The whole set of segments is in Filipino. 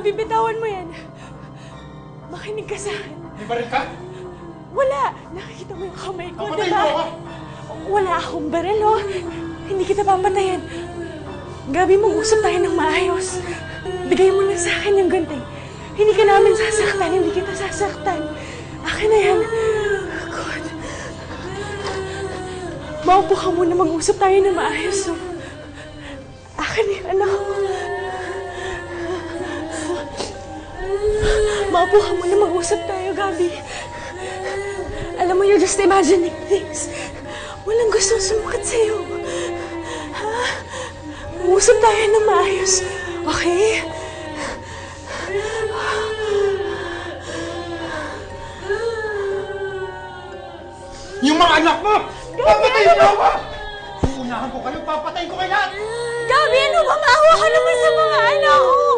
Gabi, bitawan mo yan. Makinig ka sa akin. May baril ka? Wala! Nakikita mo yung kamay ko, di Papatayin ba? mo ako! Wala akong baril, oh. Hindi kita papatayin. Gabi, mag-usap tayo ng maayos. Bigay mo na sa akin yung gunting. Hindi ka namin sasaktan, hindi kita sasaktan. Akin na yan. God. Maupo ka muna, mag-usap tayo ng maayos, oh. Akin yung anak Maupo ka muna, mag-usap tayo, Gabi. Alam mo, you're just imagining things. Walang gusto sumakat sa'yo. Ha? Mag-usap tayo ng maayos. Okay? Yung mga anak mo! Papatayin mo ako! Uunahan ko kayo, papatayin ko kayo lahat! Gabi, ano ba? Maawa ka naman sa mga anak ko.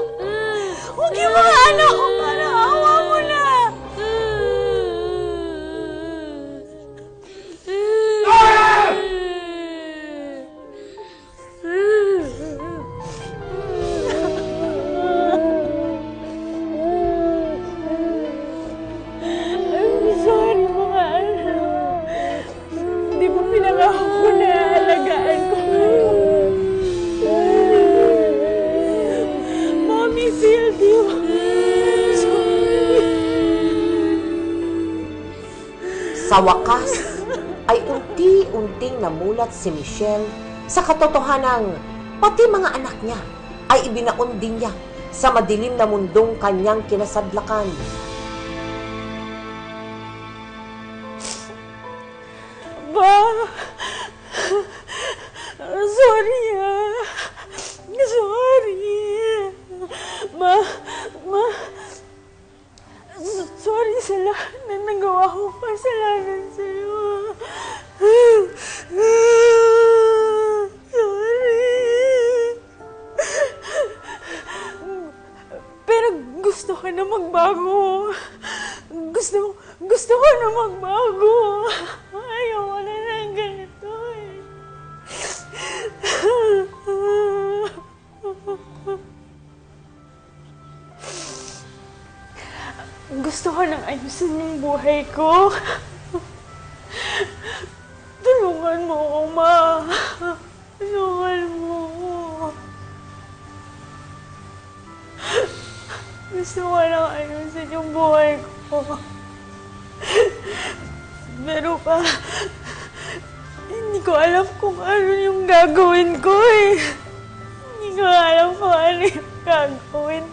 Sa wakas, ay unti-unting namulat si Michelle sa katotohanang pati mga anak niya ay ibinaon din niya sa madilim na mundong kanyang kinasadlakan. Ba? Sorry ah. Sorry. Ma, ko kasalanan sa'yo. Sorry. Pero gusto ko na magbago. Gusto, gusto ko na magbago. Ayoko na Gusto ko nang ayusin yung buhay ko. Tulungan mo ako, ma. Tulungan mo. Gusto ko lang ayusin yung buhay ko. Pero pa, hindi ko alam kung ano yung gagawin ko eh. Hindi ko alam kung ano yung gagawin